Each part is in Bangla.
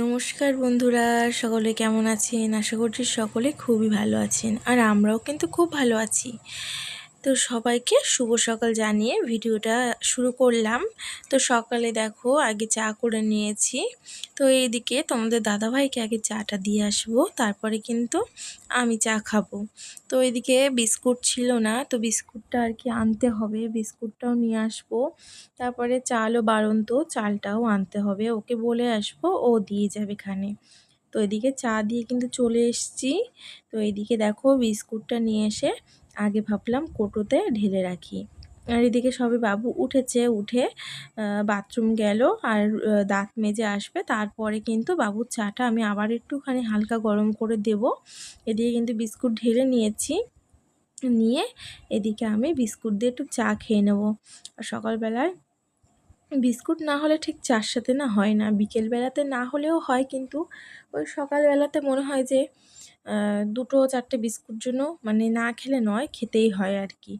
নমস্কার বন্ধুরা, সকলে কেমন আছেন? আশা করছি সকলে খুবই ভালো আছেন, আর আমরাও কিন্তু খুব ভালো আছি। তো সবাইকে শুভ সকাল জানিয়ে ভিডিওটা শুরু করলাম। তো সকালে দেখো আগে চা করে নিয়েছি। তো এইদিকে তোমাদের দাদাভাইকে আগে চাটা দিয়ে আসব, তারপরে কিন্তু আমি চা খাব। তো এদিকে বিস্কুট ছিল না, তো বিস্কুটটা আর কি আনতে হবে, বিস্কুটটাও নিয়ে আসব। তারপরে চালও বাড়ন্ত, চালটাও আনতে হবে, ওকে বলে আসব, ও দিয়ে যাবে এখানে। তো এদিকে চা দিয়ে কিন্তু চলে এসছি। তো এদিকে দেখো বিস্কুটটা নিয়ে এসে আগে ভাবলাম কোটোতে ঢেলে রাখি। আর এদিকে সবে বাবু উঠেছে, উঠে বাথরুম গেল আর দাঁত মেজে আসবে। তারপরে কিন্তু বাবুর চাটা আমি আবার একটুখানি হালকা গরম করে দেব। এদিকে কিন্তু বিস্কুট ঢেলে নিয়েছি। নিয়ে এদিকে আমি বিস্কুট দিয়ে একটু চা খেয়ে নেব। আর সকালবেলায় বিস্কুট না হলে ঠিক চার সাথে না হয় না। বিকেলবেলাতে না হলেও হয় কিন্তু ওই সকালবেলাতে মনে হয় যে দুটো চারটে বিস্কুট জন্য মানে না খেলে নয়, খেতেই হয় আর কি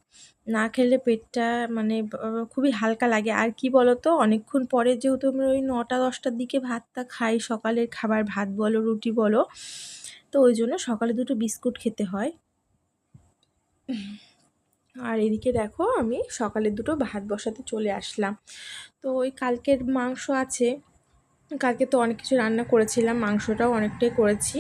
না খেলে পেটটা মানে খুবই হালকা লাগে। আর কি বলতো, অনেকক্ষণ পরে যেহেতু আমরা ওই নটা, দশটার দিকে ভাতটা খাই, সকালের খাবার ভাত বলো, রুটি বলো, তো ওই জন্য সকালে দুটো বিস্কুট খেতে হয়। আর এদিকে দেখো আমি সকালে দুটো ভাত বসাতে চলে আসলাম। তো ওই কালকের মাংস আছে কালকে তো অনেক কিছু রান্না করেছিলাম, মাংসটাও অনেকটাই করেছি।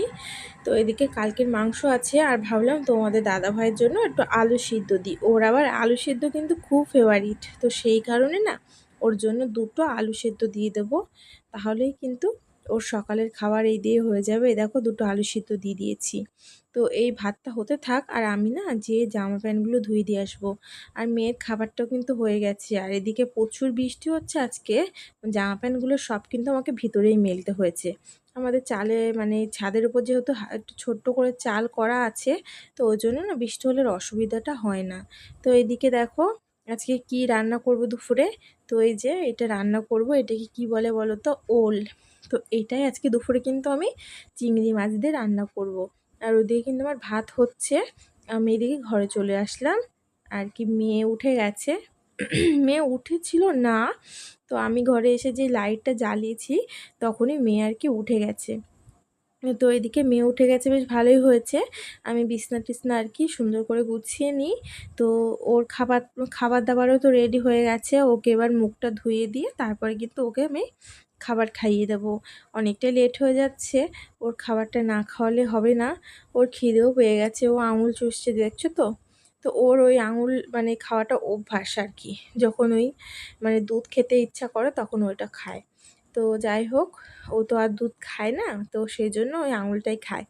তো এদিকে কালকের মাংস আছে, আর ভাবলাম তোমাদের দাদা ভাইয়ের জন্য একটু আলু সিদ্ধ দিই। ওর আবার আলু সিদ্ধ কিন্তু খুব ফেভারিট তো সেই কারণে না ওর জন্য দুটো আলু সেদ্ধ দিয়ে দেবো। তাহলেই কিন্তু ওর সকালের খাবার এই দিয়ে হয়ে যাবে। দেখো দুটো আলু সিদ্ধ দিয়ে দিয়েছি। তো এই ভাতটা হতে থাক আর আমি না যে জামা প্যান্টগুলো ধুয়ে দিয়ে আসব। আর মেয়ের খাবারটাও কিন্তু হয়ে গেছে। আর এদিকে প্রচুর বৃষ্টি হচ্ছে আজকে। জামা প্যান্টগুলো সব কিন্তু আমাকে ভিতরেই মেলতে হয়েছে। আমাদের চালে মানে ছাদের উপর যেহেতু একটু ছোট্ট করে চাল করা আছে, তো ওই জন্য না বৃষ্টি হলে অসুবিধাটা হয় না। তো এদিকে দেখো আজকে কি রান্না করব দুপুরে? তো এই যে এটা রান্না করব। এটাকে কি বলে বলো তো? ওল। তো এটাই আজকে দুপুরে কিন্তু আমি চিংড়ি মাছ দিয়ে রান্না করব। আর ওদিকে কিন্তু আমার ভাত হচ্ছে। আমি এদিকে ঘরে চলে আসলাম। আর কি মেয়ে উঠে গেছে। মেয়ে উঠেছিল না। তো আমি ঘরে এসে যে লাইটটা জ্বালিয়েছি, তখনই মেয়ে আর কি উঠে গেছে। তো এদিকে মেয়ে উঠে গেছে, বেশ ভালোই হয়েছে। আমি বিছনা টিছনা আর কি সুন্দর করে গুছিয়ে নিই। তো ওর খাবার খাবার দাবারও তো রেডি হয়ে গেছে। ওকে এবার মুখটা ধুয়ে দিয়ে তারপরে কিন্তু ওকে আমি খাবার খাইয়ে দেবো। অনেকটা লেট হয়ে যাচ্ছে। ওর খাবারটা না খাওয়ালে হবে না। ওর খিদেও পেয়ে গেছে। ও আঙুল চুষছে, দেখছ তো? তো ওর ওই আঙুল মানে খাওয়াটা অভ্যাস আর কি যখন ওই মানে দুধ খেতে ইচ্ছা করে, তখন ওইটা খায়। তো যাই হোক, ও তো আর দুধ খায় না। তো সেই জন্য ওই আঙুলটাই খায়।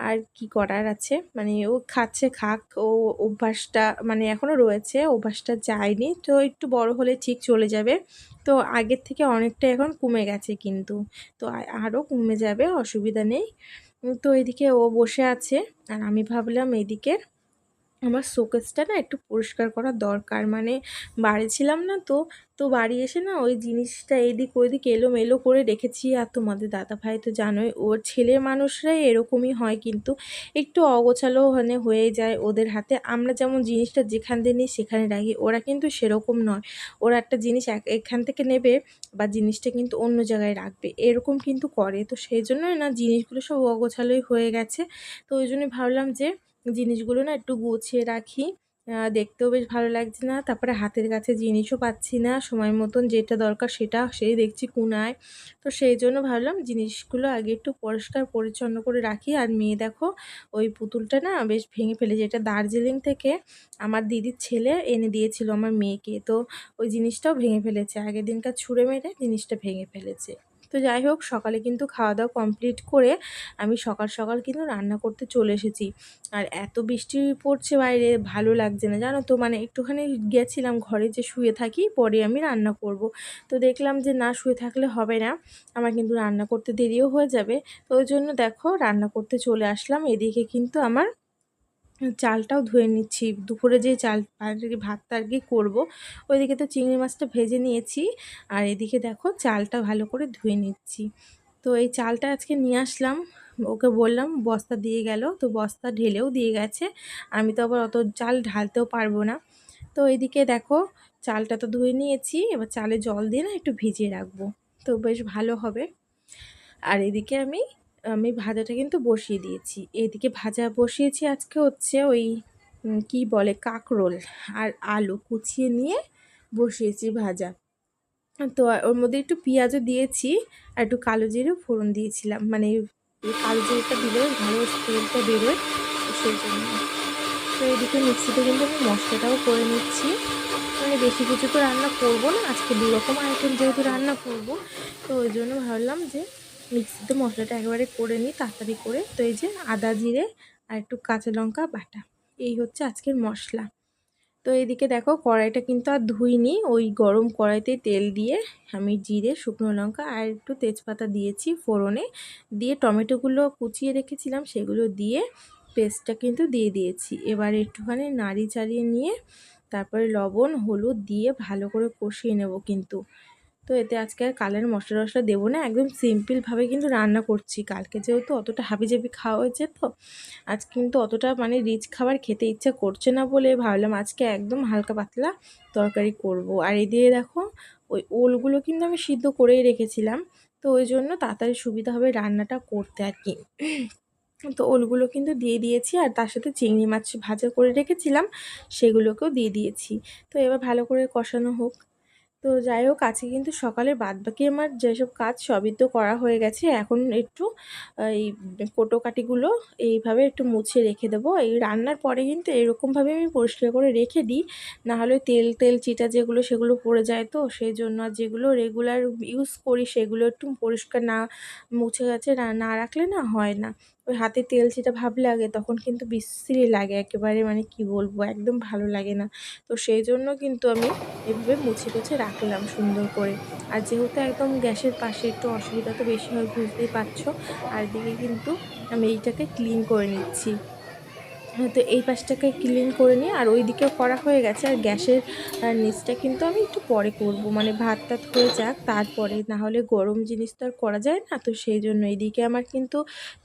আর কি করার আছে? মানে ও খাচ্ছে, খাক, ও অভ্যাসটা মানে এখনও রয়েছে, অভ্যাসটা যায়নি। তো একটু বড় হলে ঠিক চলে যাবে। তো আগের থেকে অনেকটা এখন কমে গেছে কিন্তু। তো আরও কমে যাবে, অসুবিধা নেই। তো এদিকে ও বসে আছে। আর আমি ভাবলাম এদিকে আমার শোকেসটা না একটু পরিষ্কার করা দরকার। মানে বাড়ি ছিলাম না তো তো বাড়ি এসে না ওই জিনিসটা এদিক ওইদিক এলোমেলো করে রেখেছি। আর তোমাদের দাদা ভাই তো জানোই, ওর ছেলে মানুষরাই এরকমই হয় কিন্তু একটু অগোছালো মানে হয়ে যায় ওদের হাতে। আমরা যেমন জিনিসটা যেখান দিয়ে নিই সেখানে রাখি, ওরা কিন্তু সেরকম নয়। ওরা একটা জিনিস এখান থেকে নেবে বা জিনিসটা কিন্তু অন্য জায়গায় রাখবে। এরকম কিন্তু করে। তো সেই জন্যই না জিনিসগুলো সব অগোছালোই হয়ে গেছে। তো ওই জন্যই ভাবলাম যে জিনিসগুলো না একটু গুছিয়ে রাখি। দেখতেও বেশ ভালো লাগছে না। তারপরে হাতের কাছে জিনিসও পাচ্ছি না। সময় মতন যেটা দরকার সেটা সেই দেখছি কুনায়। তো সেই জন্য ভাবলাম জিনিসগুলো আগে একটু পরিষ্কার পরিচ্ছন্ন করে রাখি। আর মেয়ে দেখো, ওই পুতুলটা না বেশ ভেঙে ফেলেছে। এটা দার্জিলিং থেকে আমার দিদির ছেলে এনে দিয়েছিল আমার মেয়েকে। তো ওই জিনিসটাও ভেঙে ফেলেছে। আগের দিনকার ছুঁড়ে মেরে জিনিসটা ভেঙে ফেলেছে। তো যাই হোক, সকালে কিন্তু খাওয়া দাওয়া কমপ্লিট করে আমি সকাল সকাল কিন্তু রান্না করতে চলে এসেছি। আর এত বৃষ্টি পড়ছে বাইরে, ভালো লাগছে না, জানো তো? মানে একটুখানি গেছিলাম ঘরে যে শুয়ে থাকি, পরে আমি রান্না করব। তো দেখলাম যে না, শুয়ে থাকলে হবে না, আমার কিন্তু রান্না করতে দেরিও হয়ে যাবে। তো ওই জন্য দেখো, রান্না করতে চলে আসলাম। এদিকে কিন্তু আমার চালটাও ধুয়ে নিচ্ছি। দুপুরে যে চাল, আর ভাতটা আর কি করব, ওইদিকে তো চিংড়ি মাছটা ভেজে নিয়েছি। আর এদিকে দেখো চালটা ভালো করে ধুয়ে নিচ্ছি। তো এই চালটা আজকে নিয়ে আসলাম। ওকে বললাম বস্তা দিয়ে গেল, তো বস্তা ঢেলেও দিয়ে গেছে। আমি তো আবার অত চাল ঢালতেও পারব না। তো এইদিকে দেখো চালটা তো ধুয়ে নিয়েছি, এবার চালে জল দিয়ে না একটু ভিজিয়ে রাখব। তো বেশ ভালো হবে। আর এদিকে আমি আমি ভাজাটা কিন্তু বসিয়ে দিয়েছি। এদিকে ভাজা বসিয়েছি আজকে হচ্ছে ওই কি বলে, কাকরোল আর আলু কুচিয়ে নিয়ে বসিয়েছি ভাজা। তো ওর মধ্যে একটু পেঁয়াজও দিয়েছি আর একটু কালো জিরেও ফোড়ন দিয়েছিলাম। মানে কালো জিরেটা দিলে ভালো তেলটা বেরোয় সেই জন্য। তো এদিকে মিক্সিতে কিন্তু আমি মশলাটাও করে নিচ্ছি। মানে বেশি কিছু তো রান্না করব না, আজকে দু রকম আইটেম যেহেতু রান্না করব, তো ওই জন্য ভাবলাম যে মিক্সিতে মশলাটা একেবারে করে নিই, তাড়াতাড়ি করে। তো এই যে আদা জিরে আর একটু কাঁচা লঙ্কা বাটা, এই হচ্ছে আজকের মশলা। তো এইদিকে দেখো কড়াইটা কিন্তু আর ধুইনি, ওই গরম কড়াইতে তেল দিয়ে আমি জিরে, শুকনো লঙ্কা আর একটু তেজপাতা দিয়েছি ফোড়নে। দিয়ে টমেটোগুলো কুচিয়ে রেখেছিলাম, সেগুলো দিয়ে পেস্টটা কিন্তু দিয়ে দিয়েছি। এবার একটুখানি নাড়ি চাড়িয়ে নিয়ে তারপরে লবণ, হলুদ দিয়ে ভালো করে কষিয়ে নেব কিন্তু। তো এতে আজকে আর কালের মশলা টশলা দেবো না, একদম সিম্পলভাবে কিন্তু রান্না করছি। কালকে যেহেতু অতটা হাবিজাবি খাওয়া হয়েছে তো, আজ কিন্তু অতটা মানে রিচ খাবার খেতে ইচ্ছা করছে না বলে ভাবলাম আজকে একদম হালকা পাতলা তরকারি করব। আর এই দিয়ে দেখো, ওই ওলগুলো কিন্তু আমি সিদ্ধ করেই রেখেছিলাম, তো ওই জন্য তাড়াতাড়ি সুবিধা হবে রান্নাটা করতে আর কি। তো ওলগুলো কিন্তু দিয়ে দিয়েছি আর তার সাথে চিংড়ি মাছ ভাজা করে রেখেছিলাম, সেগুলোকেও দিয়ে দিয়েছি। তো এবার ভালো করে কষানো হোক। তো যাই হোক, আজকে কিন্তু সকালের বাদবাকি আমার যেসব কাজ সবই তো করা হয়ে গেছে। এখন একটু এই কোটোকাটিগুলো এইভাবে একটু মুছে রেখে দেবো। এই রান্নার পরে কিন্তু এরকমভাবে আমি পরিষ্কার করে রেখে দিই। নাহলে তেল তেল, চিটা যেগুলো সেগুলো পড়ে যায় তো সেই জন্য যেগুলো রেগুলার ইউজ করি সেগুলো একটু পরিষ্কার না, মুছে গেছে না রাখলে না হয় না। ওই হাতে তেল সেটা ভাব লাগে তখন কিন্তু বিশ্রী লাগে, একেবারে মানে কি বলব, একদম ভালো লাগে না। তো সেই জন্য কিন্তু আমি এভাবে মুছে টুছে রাখলাম সুন্দর করে। আর যেহেতু একদম গ্যাসের পাশে একটু অসুবিধা তো বেশি হয়, বুঝতেই পারছ। আর দিকে কিন্তু আমি এইটাকে ক্লিন করে নিচ্ছি। তো এই পাশটাকে ক্লিন করে নিয়ে আর ওই দিকেও করা হয়ে গেছে। আর গ্যাসের নিচটা কিন্তু আমি একটু পরে করব। মানে ভাত টাত হয়ে যাক, তারপরে না হলে গরম জিনিস তো আর করা যায় না। তো সেই জন্য এইদিকে আমার কিন্তু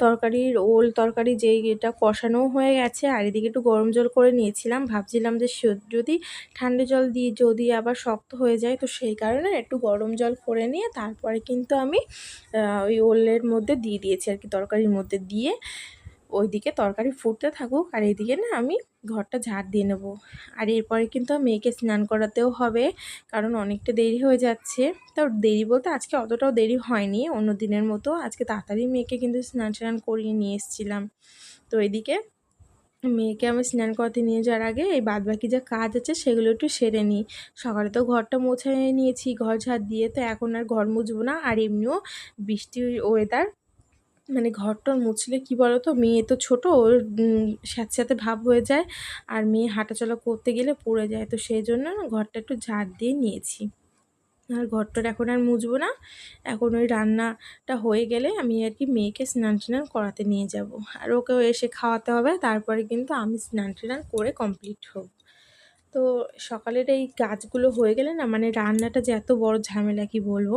তরকারির ওল, তরকারি যেই এটা কষানোও হয়ে গেছে। আর এদিকে একটু গরম জল করে নিয়েছিলাম। ভাবছিলাম যে যদি ঠান্ডা জল দিয়ে যদি আবার শক্ত হয়ে যায়, তো সেই কারণে একটু গরম জল করে নিয়ে তারপরে কিন্তু আমি ওই ওলের মধ্যে দিয়ে দিয়েছি আর কি, তরকারির মধ্যে দিয়ে। ওইদিকে তরকারি ফুটতে থাকুক আর এইদিকে না আমি ঘরটা ঝাড় দিয়ে নেব। আর এরপরে কিন্তু মেয়েকে স্নান করাতেও হবে কারণ অনেকটা দেরি হয়ে যাচ্ছে। তো দেরি বলতে আজকে অতটাও দেরি হয়নি, অন্য দিনের মতো আজকে তাড়াতাড়ি মেয়েকে কিন্তু স্নান স্নান করিয়ে নিয়ে এসেছিলাম। তো এদিকে মেয়েকে আমি স্নান করাতে নিয়ে যাওয়ার আগে এই বাদবাকি যা কাজ আছে সেগুলো একটু সেরে নিই। সকালে তো ঘরটা মোছায় নিয়েছি, ঘর ঝাড় দিয়ে তো এখন আর ঘর মুছবো না। আর এমনিও বৃষ্টির ওয়েদার মানে ঘরটর মুছলে কি বলো তো মেয়ে তো ছোটো, ওর সাথে সাথে ভাব হয়ে যায় আর মেয়ে হাঁটাচলা করতে গেলে পড়ে যায়। তো সেই জন্য ঘরটা একটু ঝাড় দিয়ে নিয়েছি। আর ঘরটার এখন আর মুছবো না। এখন ওই রান্নাটা হয়ে গেলে আমি আর কি মেয়েকে স্নান টান করাতে নিয়ে যাব। আর ওকেও এসে খাওয়াতে হবে, তারপরে কিন্তু আমি স্নান টান করে কমপ্লিট হব। তো সকালের এই কাজগুলো হয়ে গেলে না মানে রান্নাটা যে এত বড় ঝামেলা কি বলব?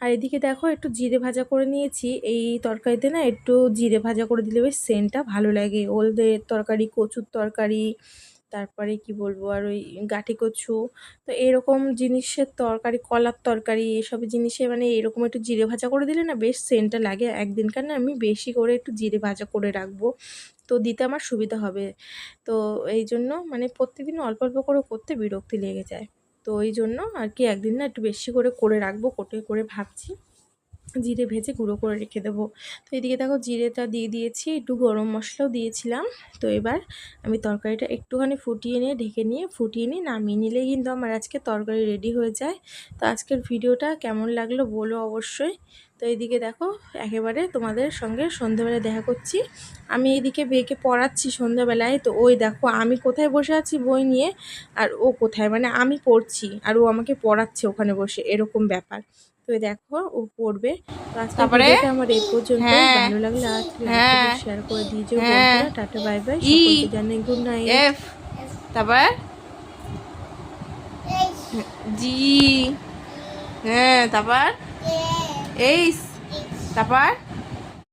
আর এদিকে দেখো একটু জিরে ভাজা করে নিয়েছি। এই তরকারিতে না একটু জিরে ভাজা করে দিলে বেশ সেন্টটা ভালো লাগে। ওলদের তরকারি, কচুর তরকারি তারপরে কি বলব আর ওই গাঠি কচু, তো এরকম জিনিসের তরকারি, কলার তরকারি, এসব জিনিসে মানে এরকম একটু জিরে ভাজা করে দিলে না বেশ সেন্টটা লাগে। একদিনকার না আমি বেশি করে একটু জিরে ভাজা করে রাখব, তো দিতে আমার সুবিধা হবে। তো এই জন্য মানে প্রত্যেকদিন অল্প অল্প করে করতে বিরক্তি লেগে যায়। তো ওই জন্য আর কি একদিন না একটু বেশি করে করে রাখব, কোটে করে ভাবছি। জিরে ভেজে গুঁড়ো করে রেখে দেবো। তো এদিকে দেখো জিরেটা দিয়ে দিয়েছি, একটু গরম মশলাও দিয়েছিলাম। তো এবার আমি তরকারিটা একটুখানি ফুটিয়ে নিয়ে, ঢেকে নিয়ে ফুটিয়ে নিয়ে নামিয়ে নিলেই কিন্তু আমার আজকে তরকারি রেডি হয়ে যায়। তো আজকের ভিডিওটা কেমন লাগল বলো অবশ্যই। তো এইদিকে দেখো একেবারে তোমাদের সঙ্গে সন্ধ্যাবেলায় দেখা করছি। আমি এইদিকে বেকে পড়াচ্ছি সন্ধ্যাবেলায় তো ওই দেখো আমি কোথায় বসে আছি বই নিয়ে আর ও কোথায়? মানে আমি পড়ছি আর ও আমাকে পড়াচ্ছে ওখানে বসে এরকম ব্যাপার। তো দেখো ও পড়বে। তারপরে? আমার এই পর্যন্ত হ্যাঁ। ভালো লাগলে আর হ্যাঁ। শেয়ার করে দিয়েছ হ্যাঁ। Tata bye bye. সকলকে জানাই গুড নাইট তারপর? জি। হ্যাঁ তারপর? এইস তারপর